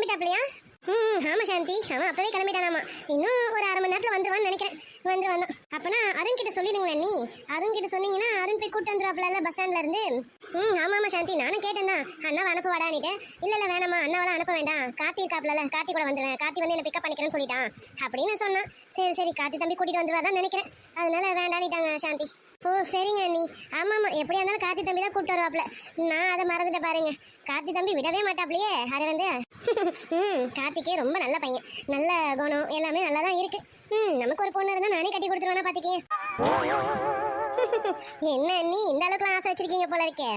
கிளம்பிட்டாப்லையா? ம் ஆமா சாந்தி. அவன் அப்பவே கிளம்பிட்டானாமா. இன்னும் ஒரு அரை மணி நேரத்துல வந்துருவான்னு நினைக்கிறேன். வந்து வந்தான் அப்பனா அருண் கிட்ட சொல்லிடுங்களேன் நீ. அருண் கிட்ட சொன்னீங்கன்னா அருண் போய் கூட்டு வந்துருவாப்ல பஸ் ஸ்டாண்ட்ல இருந்து. ம் ஆமா ஆமா சாந்தி. நானும் கேட்டேன் தான் அண்ணாவை அனுப்ப வாடான்னுட்டு இல்ல இல்லை வேணாமா அண்ணாவெல்லாம் அனுப்ப வேண்டாம். கார்த்தி இருக்காப்ல கார்த்தி கூட வந்துருவேன். கார்த்தி வந்து என்ன பிக்கப் பண்ணிக்கிறேன்னு சொல்லிட்டான். அப்படின்னு சொன்னான். சரி சரி கார்த்தி தம்பி கூட்டிட்டு வந்துருவாதான் நினைக்கிறேன். அதனால வேண்டான்னுட்டாங்க சாந்தி. ஓ சரிங்க அண்ணி. ஆமா ஆமா. எப்படியா இருந்தாலும் கார்த்தி தம்பி தான் கூப்பிட்டு வருவாப்புல நான் அதை மறந்துட்டு பாருங்க. கார்த்தி தம்பி விடவே மாட்டாப்லையே அதை வந்து ம் கார்த்திக்கே ரொம்ப நல்ல பையன். நல்ல குணம் எல்லாமே நல்லா தான் இருக்கு. ம் நமக்கு ஒரு பொண்ணு இருந்தா நானே கட்டி கொடுத்துருவேன்னா பார்த்துக்கே என்ன அண்ணி இந்த அளவுக்குலாம் ஆசை வச்சிருக்கீங்க போல இருக்கே?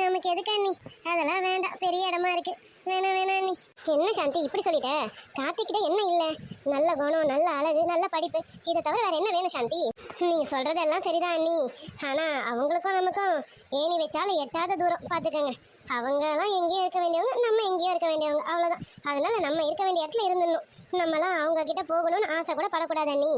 நமக்கு எதுக்கு அண்ணி? அதெல்லாம் வேண்டாம் பெரிய இடமா இருக்கு. வேணாம் வேணாம் அண்ணி. என்ன சாந்தி இப்படி சொல்லிட்ட? கார்த்திக்கிட்ட என்ன இல்லை? நல்ல குணம் நல்ல அழகு நல்ல படிப்பு. இதை தவிர வேற என்ன வேணும் சாந்தி? நீங்க சொல்றதெல்லாம் சரிதான் அண்ணி. ஆனா அவங்களுக்கும் நமக்கும் ஏணி வச்சாலும் எட்டாத தூரம். பாத்துக்கோங்க அவங்கலாம் எங்கேயோ இருக்க வேண்டியவங்க நம்ம எங்கேயோ இருக்க வேண்டியவங்க. அவ்வளோதான் அதனால நம்ம இருக்க வேண்டிய இடத்துல இருந்துடணும். நம்மலாம் அவங்க கிட்ட போகணும்னு ஆசை கூட படக்கூடாது அண்ணி.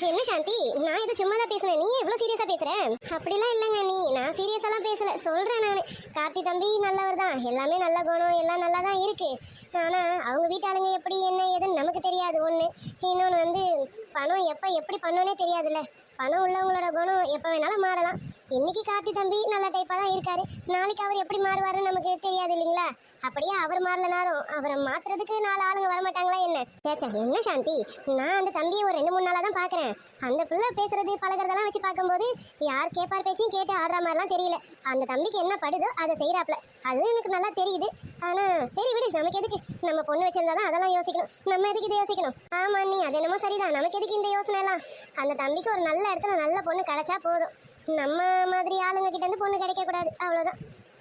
என்ன சாந்தி? நான் இதை சும்மா தான் பேசுறேன் நீ எவ்வளவு சீரியஸா பேசுற? அப்படிலாம் இல்லைங்க நீ நான் சீரியஸாலாம் பேசல. சொல்றேன் நான். கார்த்தி தம்பி நல்லவர் தான். எல்லாமே நல்ல குணம். எல்லாம் நல்லா தான் இருக்கு. ஆனா அவங்க வீட்டாளுங்க எப்படி என்ன ஏதுன்னு நமக்கு தெரியாது. ஒண்ணு. இன்னொன்று வந்து பணம் எப்ப எப்படி பண்ணோன்னே தெரியாதுல்ல. பணம் உள்ளவங்களோட குணம் எப்போ வேணாலும் மாறலாம். இன்னைக்கு கார்த்தி தம்பி நல்ல டைப்பாக தான் இருக்காரு. நாளைக்கு அவர் எப்படி மாறுவாருன்னு நமக்கு தெரியாது இல்லைங்களா? அப்படியே அவர் மாறலனாலும் அவரை மாத்துறதுக்கு நாலு ஆளுங்க வரமாட்டாங்களா என்ன? சேச்சா என்ன சாந்தி? நான் அந்த தம்பியை ஒரு ரெண்டு மூணு நாளாக தான் பார்க்குறேன் அந்த பிள்ளை பேசுறது பழகிறதெல்லாம் வச்சு பார்க்கும்போது யார் கேட்பார் பேச்சையும் கேட்டு ஆடுற மாதிரிலாம் தெரியல. அந்த தம்பிக்கு என்ன படுதோ அதை செய்கிறாப்புல அது எனக்கு நல்லா தெரியுது. ஆனால் சரி விடு நமக்கு எதுக்கு? நம்ம பொண்ணு வச்சிருந்தா தான் அதெல்லாம் யோசிக்கணும். நம்ம எதுக்கு இதை யோசிக்கணும்? ஆமா நீ அது என்னமோ சரிதான். நமக்கு எதுக்கு இந்த யோசனை எல்லாம் அந்த தம்பிக்கு ஒரு நல்ல இடத்துல நல்ல பொண்ணு கிடைச்சா போதும். நம்ம மாதிரி ஆளுங்க கிட்ட இருந்து பொண்ணு கிடைக்க கூடாது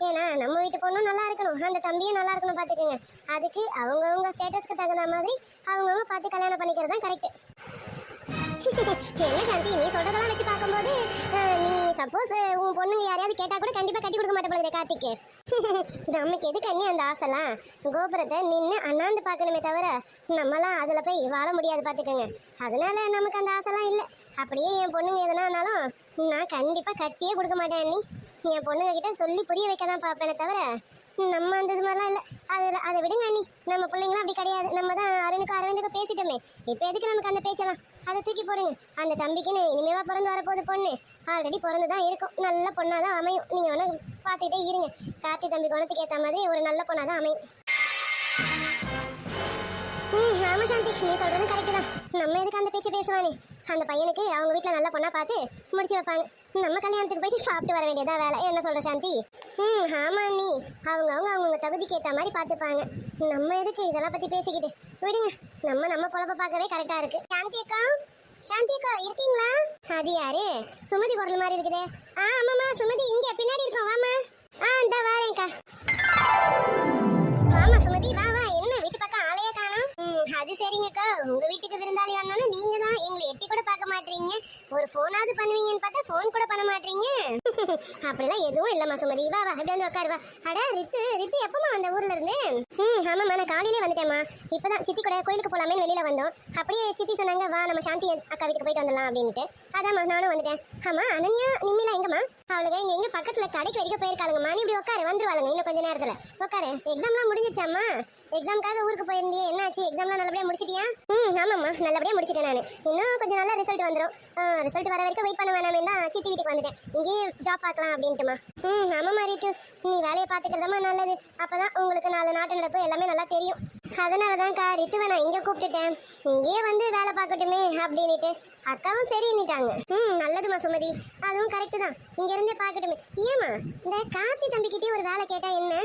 ஏன்னா நம்ம வீட்டு பொண்ணும் நல்லா இருக்கணும். அந்த தம்பியும் நல்லா இருக்கணும் பார்த்துக்கோங்க அதுக்கு அவங்கவுங்க ஸ்டேட்டஸ்க்கு தகுந்த மாதிரி அவங்கவுங்க பார்த்து கல்யாணம் பண்ணிக்கிறது தான் கரெக்ட் என்ன சாந்தி நீ சொல்றதெல்லாம் வச்சு பார்க்கும்போது நீ சப்போஸ் உன் பொண்ணுங்க யாரையாவது கேட்டா கூட கண்டிப்பா கட்டி கொடுக்க மாட்டே போல கார்த்திக்கு. நமக்கு எதுக்கு அண்ணி அந்த ஆசைலாம்? கோபுரத்தை நின்று அண்ணாந்து பார்க்கணுமே தவிர நம்மலாம் அதுல போய் வாழ முடியாது பார்த்துக்கோங்க. அதனால நமக்கு அந்த ஆசைலாம் இல்லை. அப்படியே என் பொண்ணுங்க எதனானாலும் நான் கண்டிப்பா கட்டியே கொடுக்க மாட்டேன் அண்ணி. என் பொண்ணுங்க கிட்ட சொல்லி புரிய வைக்க தான் பார்ப்பேனே தவிர நம்ம அந்த இது மாதிரிலாம் இல்லை. அதை அதை விடுங்க அண்ணி. நம்ம பிள்ளைங்களாம் அப்படி கிடையாது. நம்ம தான் அருணுக்கு அரவிந்துக்கு பேசிட்டோமே. இப்போ எதுக்கு நமக்கு அந்த பேச்செல்லாம்? அதை தூக்கி போடுங்க. அந்த தம்பிக்குன்னு இனிமேவா பிறந்து வரப்போகுது பொண்ணு. ஆல்ரெடி பிறந்து தான் இருக்கும். நல்ல பொண்ணாக தான் அமையும். நீங்கள் வேணா பார்த்துக்கிட்டே இருங்க. கார்த்தி தம்பி குணத்துக்கு ஏற்ற மாதிரி ஒரு நல்ல பொண்ணாக தான் அமையும். ம் ஆமா சாந்தி. நீ சொல்றதும் கரெக்டு தான். நம்ம எதுக்கு அந்த பேச்சு பேசுவானே? அந்த பையனுக்கு அவங்க வீட்டில் நல்ல பொண்ணா பார்த்து முடிச்சு வைப்பாங்க. நம்ம கல்யாணத்துக்கு போயிட்டு சாப்பிட்டு வர வேண்டியதா வேலை. என்ன சொல்ற சாந்தி? ம் ஆமா நீ அவங்க அவங்க அவங்கவுங்க தகுதிக்கு ஏத்த மாதிரி பார்த்துப்பாங்க நம்ம எதுக்கு இதெல்லாம் பத்தி பேசிக்கிட்டு? விடுங்க. நம்ம நம்ம பொழப்ப பார்க்கவே கரெக்டா இருக்கு. சாந்தி அக்கா? சாந்தி அக்கா இருக்கீங்களா? அது யாரு? சுமதி குரல் மாதிரி இருக்குதே. ஆ ஆமாம்மா சுமதி இங்க பின்னாடி இருக்கோம். வாமா ஆ இந்த வாரேங்க்கா ஆமா சுமதி வா வா என்ன வீட்டு பக்கம் ஆளையே காணோம் ம், அது சரிங்கக்கா. உங்க வீட்டுக்கு விருந்தாளி வந்தாலும் நீங்க தான் எங்களை எட்டி கூட பார்க்க மாட்டீங்க. ஒரு போனாவது பண்ணுவீங்கன்னு பார்த்தா ஃபோன் கூட பண்ண மாட்டீங்க. அப்படிலாம் எதுவும் இல்லம்மா சுமதி. வா வா அப்படியே வந்து உட்காரு வா. அட ரித்து ரித்து எப்பமா அந்த ஊர்ல இருந்து? ம் ஆமாம்மா நான் காலையிலே வந்துட்டேம்மா. இப்போதான் சித்தி கூட கோயிலுக்கு போகலாமே வெளியில வந்தோம். அப்படியே சித்தி சொன்னாங்க வா நம்ம சாந்தி அக்கா வீட்டுக்கு போயிட்டு வந்துடலாம் அப்படின்ட்டு அதாம்மா நானும் வந்துட்டேன். ஆமா அனன்யா நிம்மிலாம் எங்கம்மா? அவளுக்கு இங்க எங்க பக்கத்துல கடைக்கு வரைக்கும் போயிருக்காளுங்க. மணி இப்படி உட்காரு வந்துருவாளுங்க இன்னும் கொஞ்ச நேரத்துல. உட்காரு. எக்ஸாம்லாம் முடிஞ்சிச்சாமா எக்ஸாம்க்காக ஊருக்கு போயிருந்தியே. என்னாச்சு? எக்ஸாம்லாம் நல்லபடியா முடிச்சிட்டியா? ம் ஆமாம்மா. நல்லபடியா முடிச்சிட்டேன் நான். இன்னும் கொஞ்சம் நல்லா ரிசல்ட் வந்துடும் ரிசல்ட் வர வரைக்கும் வெயிட் பண்ண வேணாமே தான் சித்தி வீட்டுக்கு வந்துட்டேன். இங்கேயே ஜாப் பார்க்கலாம் அப்படின்ட்டுமா. ம் ஆமாம்மா ரீத்து. நீ வேலையை பார்த்துக்கிறதமா நல்லது. அப்பதான் உங்களுக்கு நாலு நாட்டு நடப்பு எல்லாமே நல்லா தெரியும். அதனால தான்க்கா ரித்துவை நான் இங்கே கூப்பிட்டுட்டேன். இங்கேயே வந்து வேலை பார்க்கட்டுமே அப்படின்னுட்டு அக்காவும் சரின்னுட்டாங்க ம் நல்லதுமா சுமதி. அதுவும் கரெக்டு தான். இங்கேருந்தே பார்க்கட்டுமே. ஏமா இந்த கார்த்தி தம்பிக்கிட்டே ஒரு வேலை கேட்டால் என்ன?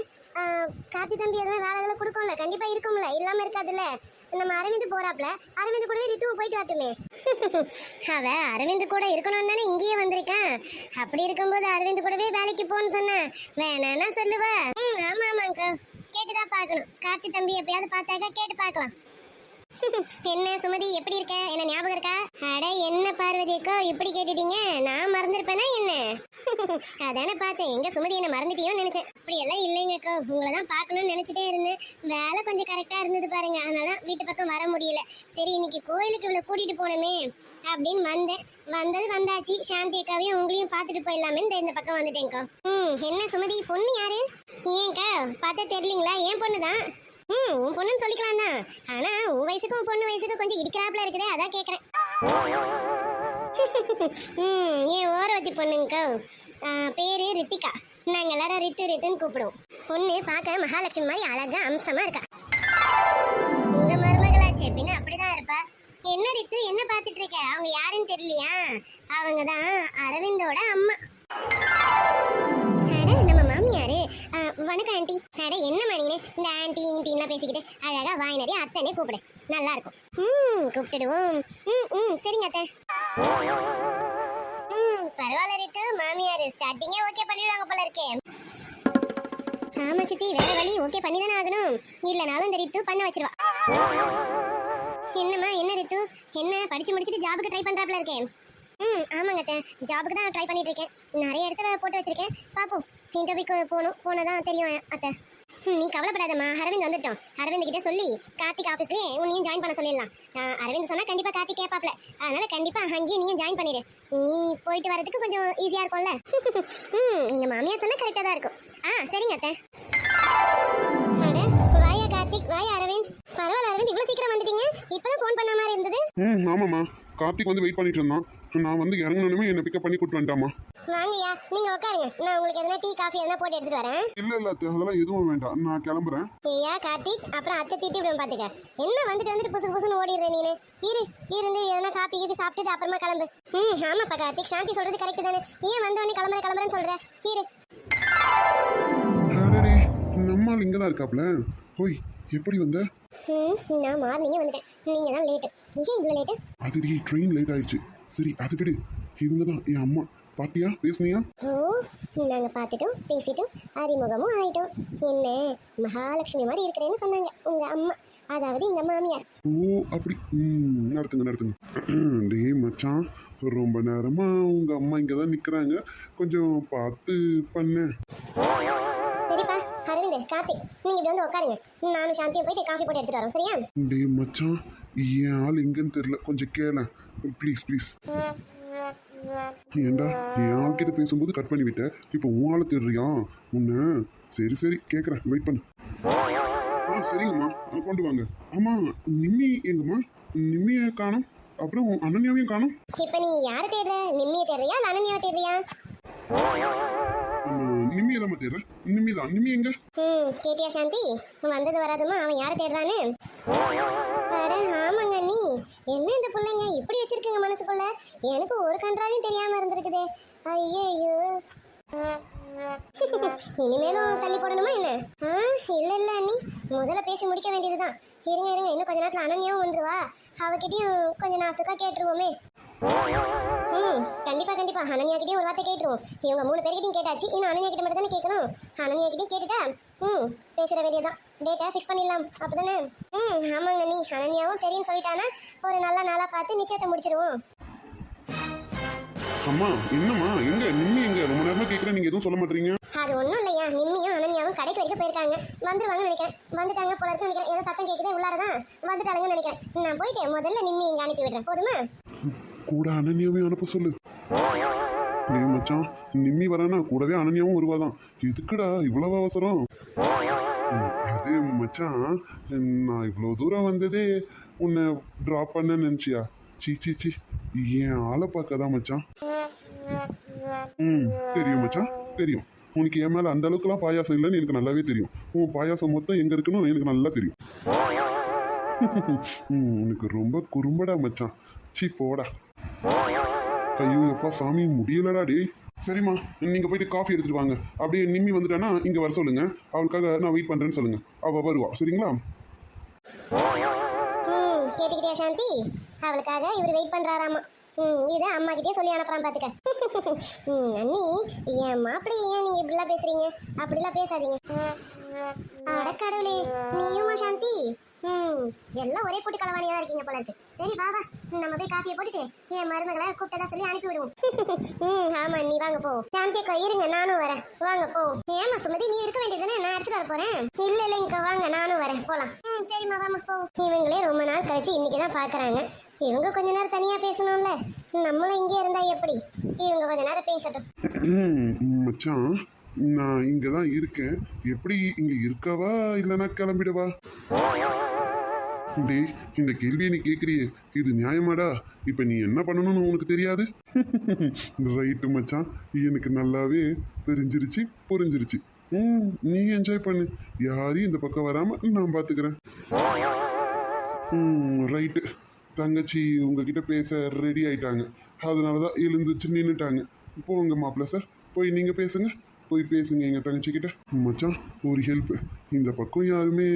கார்த்தி தம்பி எதனா வேலைகளை கொடுக்கும்ல? கண்டிப்பாக இருக்கும்ல. இல்லாமல் இருக்காதுல்ல. நம்ம அரவிந்த் போறாப்ல அரவிந்த் கூடவே ரித்துவும் போயிட்டு வரட்டுமே. அவ அரவிந்த் கூட இருக்கணும்னு தானே இங்கேயே வந்திருக்கேன் அப்படி இருக்கும்போது அரவிந்த் கூடவே வேலைக்கு போன்னு சொன்னேன் வேணான்னா சொல்லுவ. ம் ஆமா ஆமாங்க. கேட்டுதான் பார்க்கணும். கார்த்தி தம்பி எப்பயாவது பார்த்தாக்கா கேட்டு பார்க்கலாம். என்ன சுமதி எப்படி இருக்க? என்ன ஞாபகம் இருக்கா? அட என்ன பார்வதிக்கோ இப்படி கேட்டுட்டீங்க? நான் மறந்துருப்பேனா என்ன? அதானே பார்த்தேன். எங்க சுமதி என்ன மறந்துட்டியோன்னு நினைச்சேன். அப்படியெல்லாம் இல்லைங்கக்கோ உங்களை தான் பார்க்கணும்னு நினைச்சிட்டே இருந்தேன். வேலை கொஞ்சம் கரெக்டா இருந்தது பாருங்க. அதனால வீட்டு பக்கம் வர முடியல. சரி இன்னைக்கு கோயிலுக்கு இவ்வளவு கூட்டிட்டு போனோமே அப்படின்னு வந்தேன். வந்தது வந்தாச்சு. சாந்தி அக்காவையும் உங்களையும் பார்த்துட்டு போயிடலாமே இந்த பக்கம் வந்துட்டேங்க்கா ம் என்ன சுமதி? பொண்ணு யாரு? ஏன்க்கா பார்த்தா தெரியலீங்களா? ஏன் பொண்ணு தான் ம் உன் பொண்ணுன்னு சொல்லிக்கலாம் தான் ஆனா உன் வயசுக்கும் உன் பொண்ணு வயசுக்கும் கொஞ்சம் இடிக்கிறாப்புல இருக்குதே அதான் கேக்குறேன். ம் என் ஓரவத்தி பொண்ணுங்கோ? பேரு ரித்திகா. நாங்க எல்லாரும் ரித்து ரித்துன்னு கூப்பிடுவோம். பொண்ணு பார்க்க மகாலட்சுமி மாதிரி அழகா அம்சமா இருக்கா. உங்க மருமகளாச்சே பின்ன அப்படிதான் இருப்பா. என்ன ரித்து என்ன பார்த்துட்டு இருக்க? அவங்க யாருன்னு தெரியலையா? அவங்க தான் அரவிந்தோட அம்மா. வணக்கம் ஆண்டி. அட என்ன மணினே? இந்த ஆண்டி இன்டின்லாம் பேசிக்கிட்டு அழகா வாய் நிறைய அத்தனை கூப்பிடு. நல்லா இருக்கும் ம் கூப்பிட்டுடுவோம். ம் ம் சரிங்க அத்தை. ம் பரவாயில்ல ரித்து. மாமியார் ஸ்டார்டிங்கே ஓகே பண்ணிடுவாங்க போல இருக்கே. ஆமா சித்தி வேற வழி ஓகே பண்ணி தானே ஆகணும். இல்லைனாலும் இந்த ரித்து பண்ண வச்சிருவா. என்னம்மா என்ன ரித்து? என்ன படிச்சு முடிச்சுட்டு ஜாபுக்கு ட்ரை பண்றாப்ல இருக்கேன் ம் ஆமாங்க அத்தை. ஜாபுக்கு தான் ட்ரை பண்ணிட்டு இருக்கேன் நிறைய இடத்துல போட்டு வச்சிருக்கேன். பாப்போம். இன்டர்வியூக்கு போகணும். போனதான் தெரியும் அத்தை. நீ கவலைப்படாதம்மா. அரவிந்த் வந்துட்டோம். அரவிந்த் கிட்ட சொல்லி கார்த்திக் ஆஃபீஸ்லயே உன்னையும் ஜாயின் பண்ண சொல்லிடலாம். நான் அரவிந்த் சொன்னா கண்டிப்பா கார்த்திக் கேட்பாப்ல அதனால கண்டிப்பா அங்கேயும் நீயும் ஜாயின் பண்ணிடு. நீ போயிட்டு வரதுக்கு கொஞ்சம் ஈஸியா இருக்கும்ல. ம் எங்க மாமியார் சொன்னா கரெக்டா தான் இருக்கும். ஆ சரிங்க அத்தை. அட, வாயா கார்த்திக் வாயா அரவிந்த். பரவாயில்ல அரவிந்த் இவ்வளவு சீக்கிரம் வந்துட்டீங்க. இப்பதான் ஃபோன் பண்ண மாதிரி இருந்தது. ம் ஆமாம்மா. கார்த்திக் வந்து வெயிட் பண்ணிட்டு இருந்தான். நான் வந்து இறங்கணுமே என்னை பிக்கப் பண்ணி கூட்டு வந்துட்டாமா வாங்கய்யா நீங்க உட்காருங்க. நான் உங்களுக்கு எதனா டீ காஃபி எதனா போட்டு எடுத்துட்டு வரேன். இல்லை இல்லை அத்தை, அதெல்லாம் எதுவும் வேண்டாம். நான் கிளம்புறேன். ஐயா கார்த்திக் அப்புறம் அத்தை திட்டி விடும் பாத்துக்க. என்ன வந்துட்டு வந்துட்டு புசு புசுன்னு ஓடிடுற நீனு? இரு இருந்து எதனா காப்பி கீப்பி சாப்பிட்டுட்டு அப்புறமா கிளம்பு. ம் ஆமாப்பா கார்த்திக் சாந்தி சொல்றது கரெக்ட் தானே. ஏன் வந்த உடனே கிளம்புற கிளம்புறேன்னு சொல்ற? இரு. அடடே நம்மால் இங்கே தான் இருக்காப்ல. ஓய் எப்படி வந்த? ம் நான் மார்னிங்கே வந்துட்டேன். நீங்க தான் லேட்டு ஏன் இவ்வளோ லேட்டு அதுடி ட்ரெயின் லேட் ஆயிடுச்சு. சரி அது விடு இவங்க தான் என் அம்மா. பாத்தியா? பேசுனியா? ஓ நாங்கள் பார்த்துட்டோம் பேசிட்டோம் அறிமுகமும் ஆயிட்டோம். என்ன மகாலட்சுமி மாதிரி இருக்கிறேன்னு சொன்னாங்க உங்க அம்மா. அதாவது எங்க மாமியார். ஓ அப்படி. ம் நடத்துங்க நடத்துங்க. டேய் மச்சான் ரொம்ப நேரமா உங்க அம்மா இங்கே தான் நிற்கிறாங்க கொஞ்சம் பார்த்து பண்ணு. சரிப்பா அரவிந்த் கார்த்திக் நீங்க இப்படி வந்து உட்காருங்க நானும் சாந்தியும் போயிட்டு காஃபி போட்டு எடுத்துட்டு வரோம் சரியா? டேய் மச்சான் என் ஆள் எங்கன்னு தெரியல. கொஞ்சம் கேள. ப்ளீஸ் ப்ளீஸ் ஏண்டா என் ஆள்கிட்ட பேசும்போது கட் பண்ணி விட்ட இப்போ உன் ஆளை தேடுறியா? உன்னை. சரி சரி. கேட்குறேன் வெயிட் பண்ணு. ஆ சரிங்கம்மா. கொண்டு வாங்க. ஆமாம் நிம்மி எங்கம்மா? நிம்மியை காணோம். அப்புறம் அனன்யாவையும் காணோம். இப்ப நீ யாரை தேடுற? நிம்மியை தேடுறியா? அனன்யாவை தேடுறியா? நிம்மியை தான் தேடுறேன் நிம்மி தான். நிம்மி எங்க? ம் கேட்டியா சாந்தி. வந்தது வராதுமா அவன் யாரை தேடுறான்னு? அட ஆமாங்க நீ என்ன இந்த பிள்ளைங்க? இப்படி வச்சிருக்குங்க மனசுக்குள்ள? எனக்கு ஒரு கன்றாவையும் தெரியாம இருந்திருக்குதே. ஐயோ இனிமேலும் தள்ளி போடணுமா என்ன? ஆ இல்லை இல்லை அண்ணி. முதல்ல பேசி முடிக்க வேண்டியதுதான். இருங்க இருங்க. இன்னும் கொஞ்ச நேரத்தில் அனன்யாவும் வந்துருவா. அவகிட்டையும் கொஞ்சம் நாசுக்காக கேட்டுருவோமே. ம் கண்டிப்பா கண்டிப்பா. அனன்யா கிட்டயும் ஒரு வார்த்தை கேட்டுருவோம். இவங்க மூணு பேர்கிட்டயும் கேட்டாச்சு. இன்னும் அனன்யா கிட்ட மட்டும் தானே கேட்கணும்? அனன்யா கிட்டயும் கேட்டுட்டா? ம் பேசுற வேண்டியதான் டேட்டா ஃபிக்ஸ் பண்ணிடலாம். அப்பதானே ம் ஆமாங்க நீ. அனன்யாவும் சரின்னு சொல்லிட்டானா? ஒரு நல்ல நாளா பார்த்து நிச்சயத்தை முடிச்சிடுவோம் அம்மா என்னம்மா? எங்க? நிம்மி எங்க? ரொம்ப நேரமா கேட்குறேன் நீங்க எதுவும் சொல்ல மாட்டீங்க? அது ஒன்றும் இல்லையா? நிம்மியும் அனன்யாவும் கடைக்கு வரைக்கும் போயிருக்காங்க. வந்துருவாங்கன்னு நினைக்கிறேன். வந்துட்டாங்க போல இருக்கு நினைக்கிறேன். ஏதோ சத்தம் கேட்குதே உள்ளாரதான். வந்துட்டாங்கன்னு நினைக்கிறேன். நான் போயிட்டு முதல்ல நிம்மி இங்கே அனுப்பி விடுறேன். போதுமா? கூட அனன்யாவையும் அனுப்ப சொல்லு. நீ மச்சான் நிம்மி வரானா கூடவே அனன்யாவும் வருவாதான். எதுக்குடா இவ்வளவு அவசரம்? அது மச்சான் நான் இவ்வளோ தூரம் வந்ததே உன்னை ட்ராப் பண்ண நினச்சியா? சீ சீ சீ. என் ஆளை பார்க்க தான் மச்சான்? ம் தெரியும் மச்சான் தெரியும். உனக்கு என் மேலே அந்த அளவுக்குலாம் பாயாசம் இல்லைன்னு எனக்கு நல்லாவே தெரியும். உன் பாயாசம் மொத்தம் எங்கே இருக்குன்னு எனக்கு நல்லா தெரியும். உனக்கு ரொம்ப குறும்படா மச்சான். சீ போடா. ஐயோ எப்பா சாமி முடியலடா டேய். சரிம்மா நீங்க போயிட்டு காஃபி எடுத்துட்டு வாங்க. அப்படியே நிம்மி வந்துட்டானா இங்க வர சொல்லுங்க. அவளுக்காக நான் வெயிட் பண்றேன்னு சொல்லுங்க. அவ வருவா சரிங்களா? ம் கேட்டுக்கிட்டியா சாந்தி? அவளுக்காக இவர் வெயிட் பண்றாராமா. ம் இதை அம்மா கிட்டே சொல்லி அனுப்புறான் பாத்துக்க. ம் அண்ணி என் மாப்பிள்ளை ஏன் நீங்க இப்படிலாம் பேசுறீங்க? அப்படிலாம் பேசாதீங்க. அட கடவுளே நீயுமா சாந்தி? ம் எல்லாம் ஒரே போட்டு கலவாணியா தான் இருக்கீங்க போல இருக்கு சரி வா வா. நம்ம போய் காஃபியை போட்டுட்டு என் மருமகளை கூப்பிட்டதா சொல்லி அனுப்பி விடுவோம் ம் ஆமா நீ வாங்க போ. சாந்தி அக்கா இருங்க நானும் வரேன். வாங்க போ. ஏமா சுமதி நீ இருக்க வேண்டியதுதானே? நான் எடுத்துட்டு வர போறேன். இல்ல இல்ல இங்க வாங்க நானும் வரேன். போலாம். ம் சரிம்மா வாமா போ. இவங்களே ரொம்ப நாள் கழிச்சு இன்னைக்கு தான் பாக்குறாங்க. இவங்க கொஞ்ச நேரம் தனியா பேசணும்ல. நம்மளும் இங்கே இருந்தா எப்படி? இவங்க கொஞ்ச நேரம் பேசட்டும். மச்சான். நான் இங்கே தான் இருக்கேன். எப்படி இங்கே இருக்கவா இல்லைனா கிளம்பிடவா? டேய் இந்த கேள்வியை நீ கேட்குறியே இது நியாயமாடா? இப்போ நீ என்ன பண்ணணும்னு உனக்கு தெரியாது? ரைட்டு மச்சான். எனக்கு நல்லாவே தெரிஞ்சிருச்சு புரிஞ்சிருச்சு. ம் நீ என்ஜாய் பண்ணு. யாரையும் இந்த பக்கம் வராமல் நான் பார்த்துக்கிறேன் ம் ரைட்டு தங்கச்சி உங்ககிட்ட பேச ரெடி ஆயிட்டாங்க. அதனால தான் எழுந்துச்சு நின்றுட்டாங்க போங்க மாப்பிள்ள சார். போய் நீங்கள் பேசுங்க. போய் பேசுங்க எங்கள் தங்கச்சி கிட்ட மச்சான் ஒரு ஹெல்ப் இந்த பக்கம் யாருமே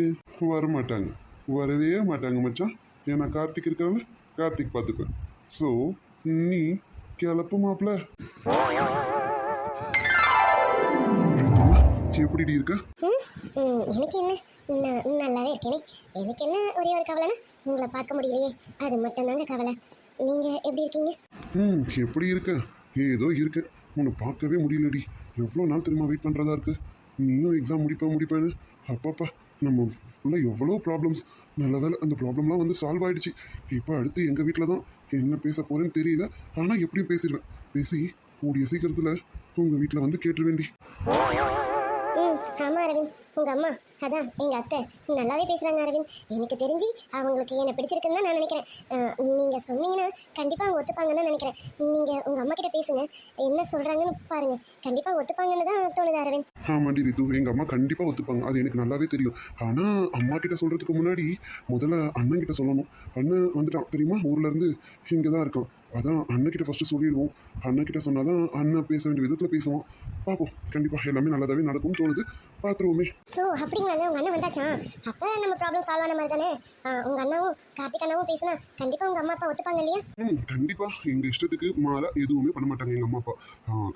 வர மாட்டாங்க வரவே மாட்டாங்க மச்சான். ஏன்னா கார்த்திக் இருக்கிறாங்க கார்த்திக் பார்த்துப்பேன் ஸோ நீ கிளப்பு மாப்பிள்ள எப்படிடி இருக்க? எனக்கு என்ன? நான் நல்லாவே இருக்கேனே. எனக்கு என்ன ஒரே ஒரு கவலைனா உங்களை பார்க்க முடியலையே. அது மட்டும்தாங்க கவலை. நீங்கள் எப்படி இருக்கீங்க? ம் எப்படி இருக்க ஏதோ இருக்க உன்னை பார்க்கவே முடியலடி. எவ்வளோ நாள் திரும்ப வெயிட் பண்ணுறதா இருக்குது நீயும் எக்ஸாம் முடிப்பேன் முடிப்பேன்னு? அப்பாப்பா நம்ம ஃபுல்லாக எவ்வளோ ப்ராப்ளம்ஸ் நல்ல வேலை அந்த ப்ராப்ளம்லாம் வந்து சால்வ் ஆகிடுச்சு இப்போ அடுத்து எங்கள் வீட்டில் தான் என்ன பேச போகிறேன்னு தெரியல. ஆனால் எப்படியும் பேசிடுவேன். பேசி கூடிய சீக்கிரத்தில் உங்கள் வீட்டில் வந்து கேட்டுருவேண்டி ம் ஆமாம் அரவிந்த். உங்கள் அம்மா அதான் எங்கள் அத்தை. நல்லாவே பேசுகிறாங்க அரவிந்த். எனக்கு தெரிஞ்சு அவங்களுக்கு என்னை பிடிச்சிருக்குன்னு தான் நான் நினைக்கிறேன். நீங்கள் சொன்னீங்கன்னா கண்டிப்பாக அவங்க ஒத்துப்பாங்கன்னு தான் நினைக்கிறேன். நீங்கள் உங்கள் அம்மா கிட்ட பேசுங்க. என்ன சொல்கிறாங்கன்னு பாருங்கள் கண்டிப்பாக ஒத்துப்பாங்கன்னு தான் தோணுது அரவிந்த். ஆமாண்டி ரிது. எங்கள் அம்மா கண்டிப்பாக ஒத்துப்பாங்க. அது எனக்கு நல்லாவே தெரியும். ஆனால் அம்மா கிட்ட சொல்கிறதுக்கு முன்னாடி முதல்ல அண்ணன் கிட்ட சொல்லணும். அண்ணன் வந்துட்டான். தெரியுமா? ஊர்லேருந்து இங்கே தான் இருக்கான். அதான் அண்ணக்கிட்ட ஃபஸ்ட்டு சொல்லிடுவோம். அண்ணன் கிட்ட சொன்னால் தான் அண்ணன் பேச வேண்டிய விதத்தில் பேசுவான். பார்ப்போம். கண்டிப்பாக எல்லாமே நல்லதாகவே நடக்கும்னு தோணுது. பார்த்துருவோமே ஓ அப்படிங்களாங்க உங்கள் அண்ணன் வந்தாச்சான் அப்போ நம்ம ப்ராப்ளம் சால்வ் ஆன மாதிரி தானே? உங்கள் அண்ணாவும் கார்த்திக் அண்ணாவும் பேசினா கண்டிப்பாக உங்கள் அம்மா அப்பா ஒத்துப்பாங்க இல்லையா? ம் கண்டிப்பாக எங்கள் இஷ்டத்துக்கு மாறா எதுவுமே பண்ண மாட்டாங்க எங்கள் அம்மா அப்பா.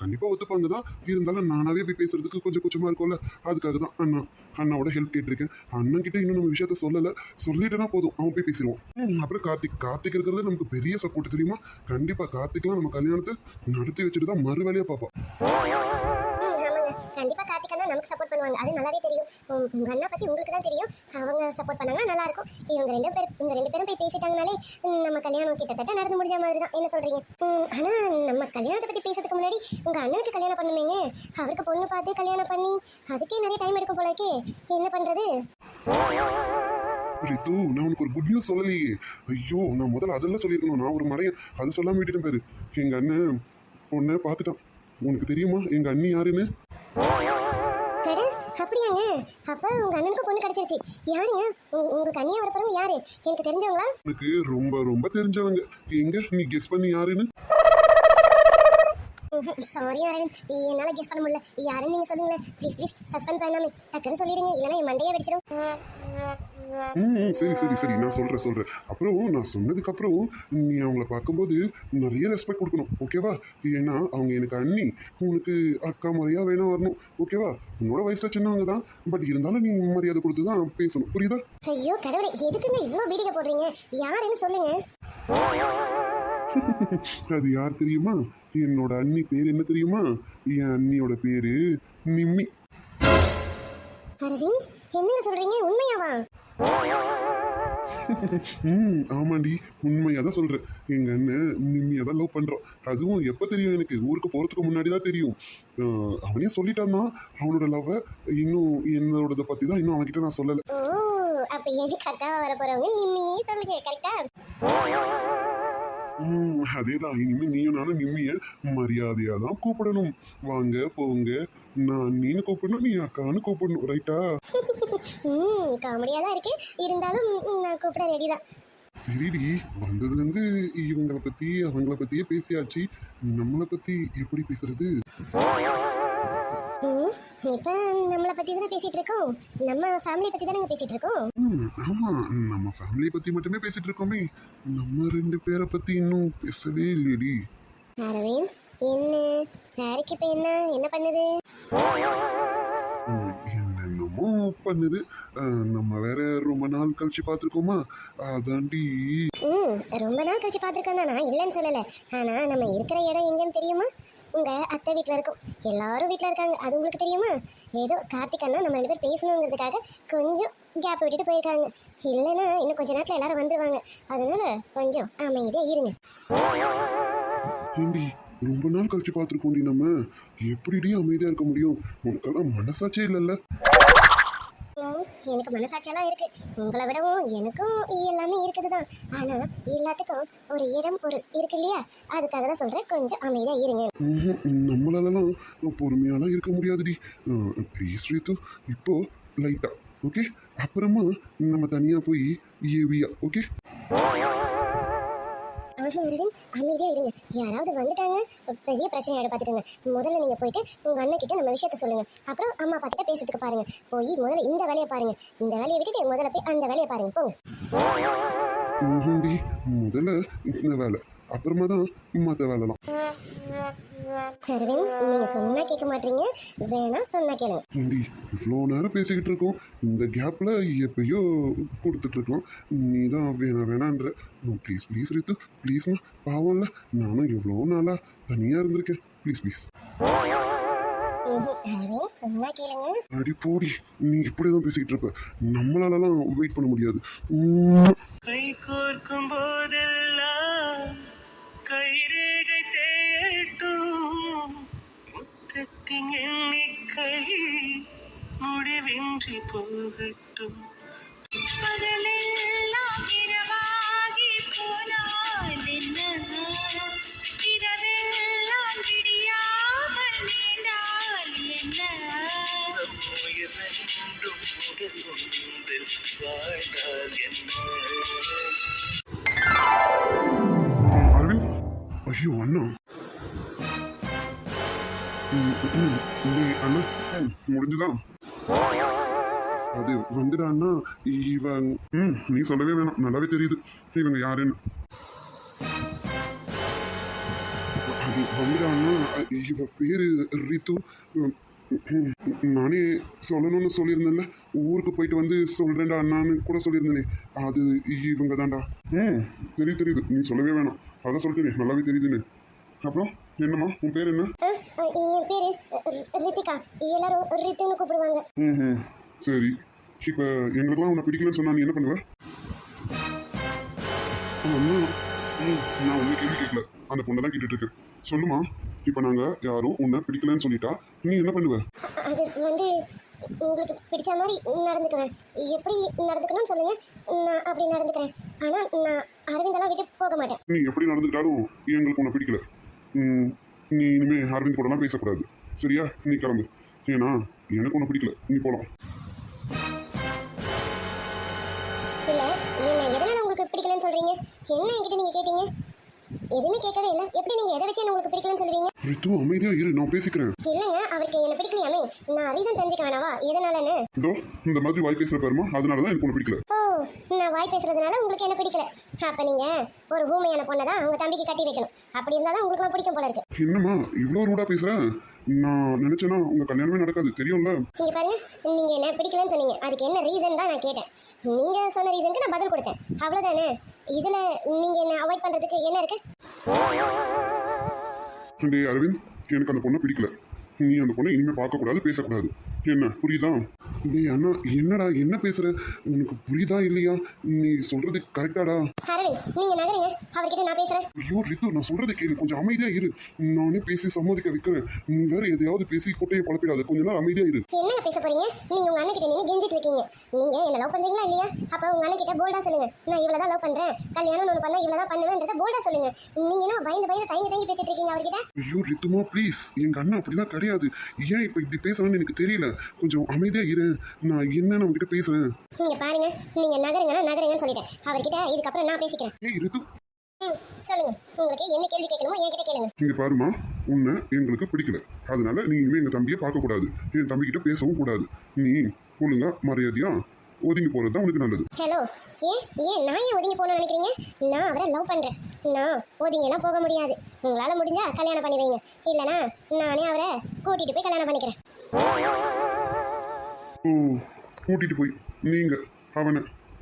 கண்டிப்பாக ஒத்துப்பாங்க தான். இருந்தாலும் நானாவே போய் பேசுறதுக்கு கொஞ்சம் கூச்சமாக இருக்கும்ல. அதுக்காக தான் அண்ணா அண்ணாவோட ஹெல்ப் கேட்டிருக்கேன். அண்ணன் கிட்ட இன்னும் நம்ம விஷயத்த சொல்லலை. சொல்லிட்டேனா போதும். அவன் போய் பேசிடுவான். அப்புறம் கார்த்திக் கார்த்திக் இருக்கிறது நமக்கு பெரிய சப்போர்ட் தெரியுமா? கண்டிப்பாக கார்த்திக்லாம் நம்ம கல்யாணத்தை நடத்தி வச்சுட்டு தான் மறு வேலையாக பார்ப்போம் கண்டிப்பாக கார்த்திக் அண்ணா நமக்கு சப்போர்ட் பண்ணுவாங்க. அது நல்லாவே தெரியும். உங்கள் அண்ணா பற்றி உங்களுக்கு தான் தெரியும். அவங்க சப்போர்ட் பண்ணாங்கன்னா நல்லா இருக்கும் இவங்க ரெண்டு பேர் இவங்க ரெண்டு பேரும் போய் பேசிட்டாங்கனாலே நம்ம கல்யாணம் கிட்டத்தட்ட நடந்து முடிஞ்ச மாதிரி தான். என்ன சொல்கிறீங்க ஆனால் நம்ம கல்யாணத்தை பற்றி பேசுறதுக்கு முன்னாடி உங்கள் அண்ணனுக்கு கல்யாணம் பண்ணுமேங்க அவருக்கு பொண்ணு பார்த்து கல்யாணம் பண்ணி அதுக்கே நிறைய டைம் எடுக்கும் போலக்கே என்ன பண்ணுறது ரித்து நான் உனக்கு ஒரு குட் நியூஸ் சொல்லலையே. ஐயோ நான் முதல்ல அதெல்லாம் சொல்லியிருக்கணும். நான் ஒரு மடையன் அது சொல்லாம விட்டுட்டேன் பேரு. எங்கள் அண்ணன் பொண்ணை பார்த்துட்டான். உனக்கு தெரியுமா? எங்கள் அண்ணி யாருன்னு? அட அப்படியாங்க. அப்போ உங்கள் அண்ணனுக்கு பொண்ணு கிடச்சிருச்சு. யாருங்க? உங்க- உங்களுக்கு அண்ணியா வரப்போறவங்க யாரு? எனக்கு தெரிஞ்சவங்களா? உனக்கு ரொம்ப ரொம்ப தெரிஞ்சவங்க. எங்க? நீ கெஸ் பண்ணி யாருன்னு. சாரி அரவிந்த். என்னால் கெஸ் பண்ண முடியல. யாருன்னு நீங்கள் சொல்லுங்களேன். ப்ளீஸ் ப்ளீஸ் சஸ்பென்ஸ் வேணாமே. டக்குன்னு சொல்லிடுங்க. இல்லைன்னா என் மண்டையே வெடிச்சிடும் ம் சரி சரி சரி. நான் சொல்கிறேன் சொல்கிறேன் அப்புறம் நான் சொன்னதுக்கப்புறம் நீ அவங்கள பார்க்கும்போது நிறைய ரெஸ்பெக்ட் கொடுக்கணும். ஓகேவா ஏன்னா அவங்க எனக்கு அண்ணி. உனக்கு அக்கா முறையாக வேணும் வரணும். ஓகேவா உன்னோட வயசில் சின்னவங்க தான். பட் இருந்தாலும் நீ மரியாதை கொடுத்து தான் பேசணும். புரியுதா? ஐயோ கடவுளே எதுக்குங்க இவ்வளோ பீடிகை போடுறீங்க? யாருன்னு சொல்லுங்க. அது யார் தெரியுமா? என்னோட அண்ணி பேர் என்ன தெரியுமா? என் அண்ணியோட பேரு நிம்மி. அரவிந்த் என்னங்க சொல்றீங்க? உண்மையாவா? ம் ஆமாண்டி உண்மையாக தான் சொல்கிறேன் எங்கள் அண்ணன் நிம்மியாக தான் லவ் பண்ணுறான் அதுவும் எப்போ தெரியும் எனக்கு? ஊருக்கு போகிறதுக்கு முன்னாடி தான் தெரியும் அவனே சொல்லிட்டான் தான். அவனோட லவ்வை இன்னும் என்னோடதை பற்றி தான் இன்னும் அவன்கிட்ட நான் சொல்லலை. அப்போ அப்ப எனக்கு வர போகிறவங்க நிம்மியே சொல்லுங்க கரெக்டாக ம் அதே தான் இனிமேல் நீயும் நானும் நிம்மியை மரியாதையாக தான் கூப்பிடணும். வாங்க போங்க. நான் நீனு கூப்பிடணும் நீ அக்கான்னு கூப்பிடணும் ரைட்டா ம் காமெடியா தான் இருக்கு. இருந்தாலும் நான் கூப்பிட ரெடி தான் சரிடி. வந்ததுலேருந்து இவங்களை பற்றி அவங்கள பற்றியே பேசியாச்சு. நம்மளை பற்றி எப்படி பேசுறது? இப்போ நம்மளை தானே பேசிட்டு இருக்கோம் நம்ம ஃபேமிலி பத்தி தானே பேசிட்டு இருக்கோம் ம், ஆமா. நம்ம ஃபேமிலியை பத்தி மட்டுமே பேசிட்டு இருக்கோமே நம்ம ரெண்டு பேரை பத்தி இன்னும் பேசவே இல்லையடி அரவிந்த் என்ன? சாரிக்கு இப்போ என்ன? என்ன பண்ணுது? என்னென்னமோ பண்ணுது. நம்ம வேற ரொம்ப நாள் கழிச்சு பார்த்துருக்கோமா அதாண்டி. ம் ரொம்ப நாள் கழிச்சு தான்? நான் இல்லைன்னு சொல்லலை. ஆனால் நம்ம இருக்கிற இடம் எங்கன்னு தெரியுமா? உங்கள் அத்தை வீட்டில் இருக்கும். எல்லாரும் வீட்டில் இருக்காங்க. அது உங்களுக்கு தெரியுமா? ஏதோ கார்த்திக் அண்ணா நம்ம ரெண்டு பேர் பேசணுங்கிறதுக்காக கொஞ்சம் கேப் விட்டுட்டு போயிருக்காங்க. இல்லைன்னா இன்னும் கொஞ்ச நேரத்தில் எல்லாரும் வந்துடுவாங்க அதனால கொஞ்சம் அமைதியாக இருங்க. ஏண்டி ரொம்ப நாள் கழிச்சு பார்த்துருக்கோண்டி நம்ம. எப்படிடி அமைதியாக இருக்க முடியும்? உனக்கெல்லாம் மனசாச்சே இல்லைல்ல. எனக்கு மனசாட்சியெல்லாம் இருக்கு. உங்களை விடவும் எனக்கும் எல்லாமே இருக்குது தான் ஆனா எல்லாத்துக்கும் ஒரு இடம் பொருள் இருக்கு இல்லையா? அதுக்காக தான் சொல்றேன். கொஞ்சம் அமைதியா இருங்க. ம்ஹும். நம்மளாலலாம் பொறுமையாலாம் இருக்க முடியாதுடி. ப்ளீஸ் ரீத்து இப்போ லைட்டா ஓகே அப்புறமா நம்ம தனியா போய் ஏவியா ஓகே அரவிந்த் அமைதியாக இருங்க. யாராவது வந்துட்டாங்க பெரிய பிரச்சனையோட பார்த்துக்கோங்க முதல்ல நீங்கள் போயிட்டு உங்கள் அண்ணன் கிட்ட நம்ம விஷயத்த சொல்லுங்க. அப்புறம் அம்மா அப்பா கிட்ட பேசுறதுக்கு பாருங்க. போய் முதல்ல இந்த வேலையை பாருங்க. இந்த வேலையை விட்டுட்டு முதல்ல போய் அந்த வேலையை பாருங்க போங்க. முதல்ல இந்த வேலை. அப்புறமா தான் மற்ற வேலைலாம் அரவிந்த் நீங்க சொன்னா கேட்க மாட்டீங்க. வேணா சொன்னா கேளுங்க. ஏண்டி இவ்வளோ நேரம் பேசிக்கிட்டு இருக்கோம். இந்த கேப்பில் எப்பயோ கொடுத்துட்டு இருக்கோம். நீ தான் வேணாம் வேணான்ற ப்ளீஸ் ப்ளீஸ் ரித்து. ப்ளீஸ்மா பாவம்ல நானும் எவ்வளோ நாளாக தனியாக இருந்திருக்கேன். ப்ளீஸ் ப்ளீஸ் அடி போடி நீ இப்படி தான் பேசிக்கிட்டு இருப்ப. நம்மளாலலாம் வெயிட் பண்ண முடியாது. கை கோர்க்கும் போதெல்லாம் നെഞ്ചിൻ എണ്ണിക്കയിൽ മുടിവിன்றി പോകട്ടും. പകലെല്ലാം ഇരവാകി പോനാൽ ഇരവെല്ലാം പിടിയാവൽ നീണ്ടാൽ എന്ന ഉയരണ്ടും മുടങ്ങുന്നിൽ വാഴാൽ എന്ന. അയ്യോ അന്നോ அண்ணா ம், ம், நீ அது வந்துடா அண்ணா இவன் ம் நீ சொல்லவே வேணாம். நல்லாவே தெரியுது. இவங்க யாருன்னு. அது வந்துடா இவ பேரு ரித்து. நானே சொல்லணும்னு சொல்லியிருந்தேன்ல. ஊருக்கு போயிட்டு வந்து சொல்றேன்டா அண்ணான்னு கூட சொல்லியிருந்தேனே. அது இவங்க தான்டா ம் தெரியுது தெரியுது. நீ சொல்லவே வேணாம். அதான் சொல்லிட்டு நல்லாவே தெரியுதுன்னு. அப்புறம் என்னம்மா? உன் பேர் என்ன? என் பேரு ரித்திகா. எல்லாரும் ரித்துன்னு கூப்பிடுவாங்க. ம் சரி. இப்போ எங்களுக்கெல்லாம் உன்னை பிடிக்கலன்னு சொன்னா நீ என்ன பண்ணுவ? நான் ஒன்றும் கேள்வி கேட்கல. அந்த பொண்ணை தான் கேட்டுட்டு இருக்கேன். சொல்லுமா இப்போ நாங்கள் யாரும் உன்னை பிடிக்கலன்னு சொல்லிட்டா நீ என்ன பண்ணுவ? அது வந்து உங்களுக்கு பிடிச்ச மாதிரி நடந்துக்குவேன். எப்படி நடந்துக்கணும்னு சொல்லுங்க. நான் அப்படி நடந்துக்கிறேன். ஆனா நான் அரவிந்தெல்லாம் விட்டு போக மாட்டேன். நீ எப்படி நடந்துக்கிட்டாலும் எங்களுக்கு உன்னை பிடிக்கல. ம், நீ இனிமே அரவிந்த் கூடலாம் பேசக்கூடாது. சரியா? நீ கிளம்பு. ஏன்னா எனக்கு ஒன்றும் பிடிக்கல. நீ போகலாம் இல்ல என்ன எதனால உங்களுக்கு பிடிக்கலன்னு சொல்றீங்க? என்ன என்கிட்ட நீங்க கேட்டீங்க? எதுவுமே கேட்கவே இல்லை. எப்படி நீங்க எதை வச்சு என்ன உங்களுக்கு பிடிக்கலன்னு சொல்லுவீங்க? ரித்து அமைதியா இரு நான் பேசிக்கிறேன். இல்லைங்க அவருக்கு என்ன பிடிக்கலையாமே நான் ரீசன் தெரிஞ்சுக்க வேணாவா? எதனாலன்னு? இதோ இந்த மாதிரி வாய் பேசுற பாருமா அதனால தான் எனக்கு பிடிக்கல. ஓ நான் வாய் பேசுறதுனால உங்களுக்கு என்ன பிடிக்கல? அப்ப நீங்க ஒரு ஊமையான பொண்ணை தான் உங்க தம்பிக்கு கட்டி வைக்கணும். அப்படி இருந்தாதான் உங்களுக்கு பிடிக்கும் போல இருக்கு. என்னம்மா இவ்வளோ ரூடா பேசுற? நான் நினைச்சேன்னா உங்க கல்யாணமே நடக்காது தெரியும்ல? நீங்க பாருங்க நீங்க என்ன பிடிக்கலன்னு சொன்னீங்க. அதுக்கு என்ன ரீசன் தான் நான் கேட்டேன். நீங்க சொன்ன ரீசனுக்கு நான் பதில் கொடுத்தேன். அவ்வளவுதானே? இதுல நீங்க என்ன அவாய்ட் பண்றதுக்கு என்ன இருக்கு? டேய் அரவிந்த் எனக்கு அந்த பொண்ணை பிடிக்கல. நீ அந்த பொண்ணை இனிமேல் பார்க்கக்கூடாது பேசக்கூடாது. என்ன புரியுதா? டேய் அண்ணா என்னடா என்ன பேசுற? உனக்கு புரியுதா இல்லையா? நீ சொல்றது கரெக்டாடா அரவிந்த் நீங்க நகருங்க. அவர்கிட்ட நான் பேசுறேன். ஐயோ ரித்து நான் சொல்றதை கேளு. கொஞ்சம் அமைதியா இரு. நானே பேசி சம்மதிக்க வைக்கிறேன். நீ வேற எதையாவது பேசி கொட்டையை குழப்பிடாத. கொஞ்ச நேரம் அமைதியா இரு. என்னங்க பேச போறீங்க? நீங்க உங்க அண்ணன் கிட்ட நின்று கெஞ்சிட்டு இருக்கீங்க. நீங்க என்ன லவ் பண்றீங்களா இல்லையா? அப்ப உங்க அண்ணன் கிட்ட போல்டா சொல்லுங்க. நான் இவ்வளவுதான் லவ் பண்றேன். கல்யாணம் ஒன்று பண்ணா இவ்வளவுதான் பண்ணுவேன்றத போல்டா சொல்லுங்க. நீங்க என்ன பயந்து பயந்து தயங்கி தயங்கி பேசிட்டு இருக்கீங்க அவர்கிட்ட? ஐயோ ரித்துமா ப்ளீஸ் எங்க அண்ணன் அப்படிலாம் கிடையாது. ஏன் இப்போ இப்படி பேசுறான்னு எனக்கு தெரியல. கொஞ்சம் அமைதியா இரு. நான் என்னன்னு அவன்கிட்ட பேசுறேன் நீங்க பாருங்க நீங்க நகருங்கன்னா நகருங்கன்னு சொல்லிட்டேன். அவர்கிட்ட இதுக்கப்புறம் நான் பேசிக்கிறேன். ஏய் ரித்து. சொல்லுங்க. உங்களுக்கு என்ன கேள்வி கேட்கணுமோ என்கிட்ட கேளுங்க. இங்க பாருமா உன்னை எங்களுக்கு பிடிக்கல. அதனால நீ இனிமே எங்க தம்பியை பார்க்க கூடாது. என் தம்பி கிட்ட பேசவும் கூடாது. நீ ஒழுங்கா மரியாதையா ஒதுங்கி போறது தான் உனக்கு நல்லது. ஹலோ ஏன் ஏன் நான் ஏன் ஒதுங்கி போகணும்னு நினைக்கிறீங்க? நான் அவரை லவ் பண்றேன். நான் ஒதுங்கிலாம் போக முடியாது. உங்களால முடிஞ்சா கல்யாணம் பண்ணி வைங்க. இல்லனா நானே அவரை கூட்டிட்டு போய் கல்யாணம் பண்ணிக்கிறேன். ஓ கூட்டிட்டு போய் நீங்கள் அவனை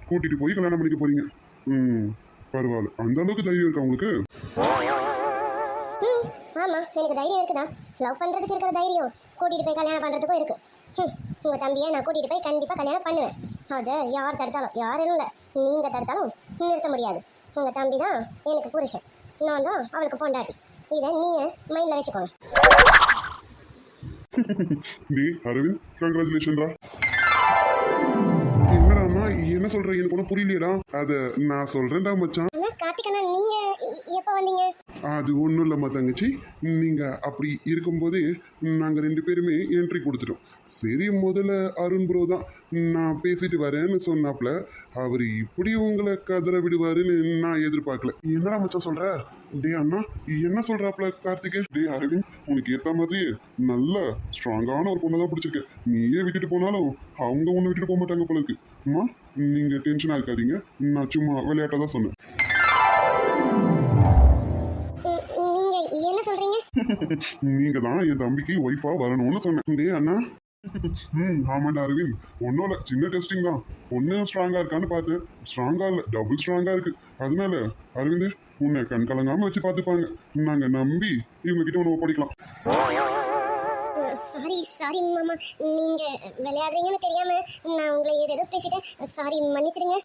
கூட்டிட்டு போய் கல்யாணம் பண்ணிக்க போகிறீங்க ம் பரவாயில்ல. அந்த அளவுக்கு தைரியம் இருக்கா உங்களுக்கு? ம் ஆமா எனக்கு தைரியம் இருக்குதான் லவ் பண்ணுறதுக்கு இருக்கிற தைரியம். கூட்டிகிட்டு போய் கல்யாணம் பண்ணுறதுக்கும் இருக்கு. ம், உங்கள் தம்பியை நான் கூட்டிட்டு போய் கண்டிப்பாக கல்யாணம் பண்ணுவேன். அதை யார் தடுத்தாலும் யாரும் இல்லை நீங்கள் தடுத்தாலும் நிறுத்த முடியாது. உங்கள் தம்பி தான் எனக்கு புருஷன். நான் தான் அவளுக்கு பொண்டாட்டி. இதை நீங்கள் மைண்டில் வச்சுக்கோங்க. டேய் அரவிந்த் கங்க்ராச்சுலேஷன்டா என்னடாமா என்ன சொல்ற? எனக்கு ஒன்றும் புரியலையடா. அத நான் சொல்றேன்டா மச்சான். ஆனா கார்த்திக் அண்ணா நீங்க எப்ப வந்தீங்க? அது ஒன்றும் இல்லைம்மா தங்கச்சி. நீங்கள் அப்படி இருக்கும்போது நாங்கள் ரெண்டு பேருமே என்ட்ரி கொடுத்துட்டோம். சரி முதல்ல அருண் ப்ரோ தான் நான் பேசிட்டு வரேன்னு சொன்னாப்ல அவர் இப்படி உங்களை கதற விடுவாருன்னு நான் எதிர்பார்க்கல. என்னடா மச்சான் சொல்கிற டே அண்ணா என்ன சொல்கிறாப்புல கார்த்திகே டே அரவிந்த் உனக்கு ஏற்ற மாதிரி நல்ல ஸ்ட்ராங்கான ஒரு பொண்ணை தான் பிடிச்சிருக்கு. நீயே விட்டுட்டு போனாலும் அவங்க ஒன்று விட்டுட்டு போக மாட்டாங்க போல அம்மா நீங்கள் டென்ஷனாக இருக்காதீங்க. நான் சும்மா விளையாட்டாக தான் சொன்னேன். நீங்க தான் என் தம்பிக்கு ஒய்ஃபா வரணும்னு சொன்னேன். டேய் அண்ணா. ம் ஆமாண்டா அரவிந்த். ஒன்றும் இல்லை சின்ன டெஸ்டிங் தான். பொண்ணு ஸ்ட்ராங்கா இருக்கான்னு பார்த்தேன். ஸ்ட்ராங்கா இல்லை டபுள் ஸ்ட்ராங்கா இருக்கு. அதனால அரவிந்த் உன்னை கண் கலங்காம வச்சு பார்த்துப்பாங்க. நாங்க நம்பி இவங்க கிட்ட உன்னை ஒப்படைக்கலாம். சாரி சாரி மாமா. நீங்க விளையாடுறீங்கன்னு தெரியாம நான் உங்களை ஏதேதோ பேசிட்டேன். சாரி மன்னிச்சிடுங்க.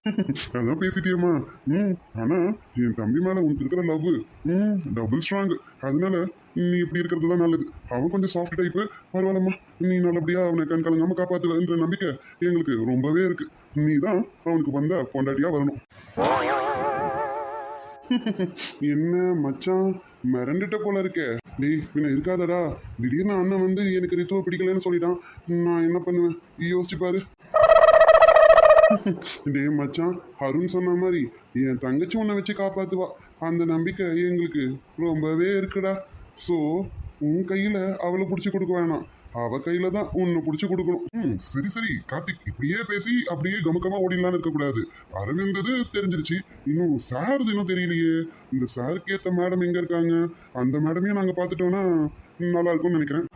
அதான் பேசிட்டியம்மா. ம் ஆனா என் தம்பி மேல உனக்கு இருக்கிற லவ் ம் டபுள் ஸ்ட்ராங் அதனால நீ இப்படி இருக்கிறது தான் நல்லது. அவன் கொஞ்சம் சாஃப்ட் டைப்பு பரவாயில்லம்மா. நீ நல்லபடியா அவனை கண் கலங்காம காப்பாத்துவன்ற நம்பிக்கை எங்களுக்கு ரொம்பவே இருக்கு. நீ தான் அவனுக்கு வந்த பொண்டாட்டியா வரணும். என்ன மச்சான்? மிரண்டுட்ட போல இருக்கே. டேய் பின்ன இருக்காதடா. திடீர்னு அண்ணன் வந்து எனக்கு ரித்துவை பிடிக்கலன்னு சொல்லிட்டான். நான் என்ன பண்ணுவேன்? யோசிச்சு பாரு. டேய் மச்சான் அருண் சொன்ன மாதிரி என் தங்கச்சி உன்னை வச்சு காப்பாத்துவா. அந்த நம்பிக்கை எங்களுக்கு ரொம்பவே இருக்குடா. ஸோ உன் கையில அவளை பிடிச்சி கொடுக்க வேணாம். அவ கையில தான் உன்னை பிடிச்சி கொடுக்கணும். ம் சரி சரி. கார்த்திக் இப்படியே பேசி அப்படியே கமக்கமா ஓடிடலான்னு இருக்கக்கூடாது அரவிந்தது தெரிஞ்சிருச்சு. இன்னும் சார் இன்னும் தெரியலையே. இந்த சாருக்கு ஏத்த மேடம் எங்க இருக்காங்க? அந்த மேடமையும் நாங்க பாத்துட்டோம்னா நல்லா இருக்கும்னு நினைக்கிறேன்.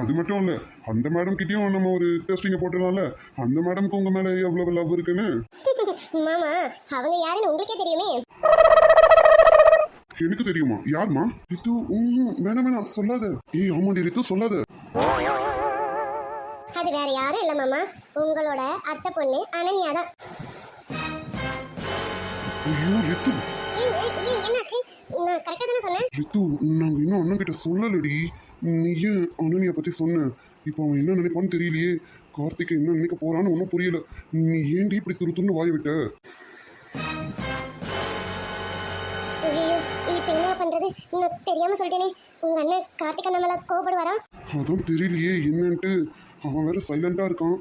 அது மட்டும் இல்ல அந்த மேடம் கிட்டயும் நம்ம ஒரு டெஸ்டிங்க போட்டுடலாம்ல. அந்த மேடம்க்கு உங்க மேல எவ்வளவு லவ் இருக்குன்னு? மாமா அவங்க யாருன்னு உங்களுக்கே தெரியுமே. எனக்கு தெரியுமா? யாருமா? ரித்து வேணாம் வேணாம் சொல்லாத. ஏய் ஆமாண்டி ரித்து சொல்லாத. அது வேற யாரும் இல்ல மாமா. உங்களோட அத்தை பொண்ணு அனன்யா தான். ஐயோ ரித்து. என்னாச்சு? நான் கரெக்டா தானே சொன்னேன்? ரித்து நாங்க இன்னும் அண்ணன் கிட்ட சொல்லலடி. நீ ஏன் அண்ணனிய பத்தி சொன்ன? இப்போ அவன் என்ன நினைப்பான்னு தெரியலையே. கார்த்திகை என்ன நினைக்க போறான்னு ஒன்றும் புரியல. நீ ஏன்டி இப்படி துரு துருன்னு வாய் விட்ட? நான் தெரியாம சொல்லிட்டேனே. உங்க அண்ணன் கார்த்திக் அண்ணன் மேல கோபப்படுவாரா அதான் தெரியலையே என்னன்ட்டு. அவன் வேற சைலண்டா இருக்கான்.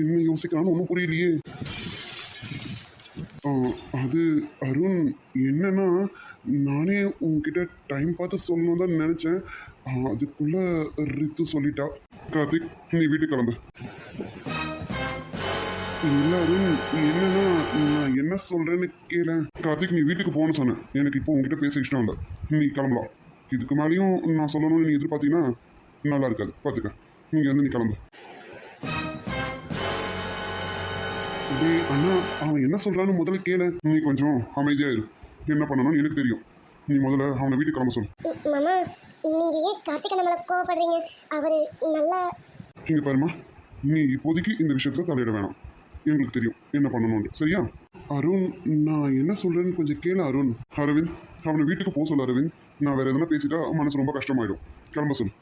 என்ன யோசிக்கிறான்னு ஒன்றும் புரியலையே. அது அருண் என்னன்னா நானே உங்ககிட்ட டைம் பார்த்து சொல்லணும் தான் நினைச்சேன். அதுக்குள்ள ரித்து சொல்லிட்டா. கார்த்திக் நீ வீட்டுக்கு கிளம்பு. இல்லை அருண் என்னன்னா நான் என்ன சொல்றேன்னு கேள. கார்த்திக் நீ வீட்டுக்கு போகணும்னு சொன்னேன் எனக்கு இப்போ உங்ககிட்ட பேச இஷ்டம் இல்லை. நீ கிளம்பலாம். இதுக்கு மேலேயும் நான் சொல்லணும்னு நீ எதிர்பார்த்தீங்கன்னா நல்லா இருக்காது. பார்த்துக்க நீங்க வந்து நீ கிளம்பு. டேய் அண்ணா அவன் என்ன சொல்றான்னு முதல்ல கேள. நீ கொஞ்சம் அமைதியா இரு என்ன பண்ணணும்னு எனக்கு தெரியும். நீ முதல்ல அவனை வீட்டுக்கு கிளம்ப சொல்லு. மாமா நீங்க ஏன் கார்த்திக் அண்ணன் மேல கோபப்படுறீங்க அவரு நல்லா இங்க பாருமா நீ இப்போதைக்கு இந்த விஷயத்துல தலையிட வேணாம். எங்களுக்கு தெரியும். என்ன பண்ணணும்னு. சரியா? அருண் நான் என்ன சொல்கிறேன்னு கொஞ்சம் கேளு அருண். அரவிந்த் அவனை வீட்டுக்கு போக சொல்லு அரவிந்த். நான் வேறு எதனா பேசிட்டா மனசு ரொம்ப கஷ்டமாயிடும். கிளம்ப சொல்லு.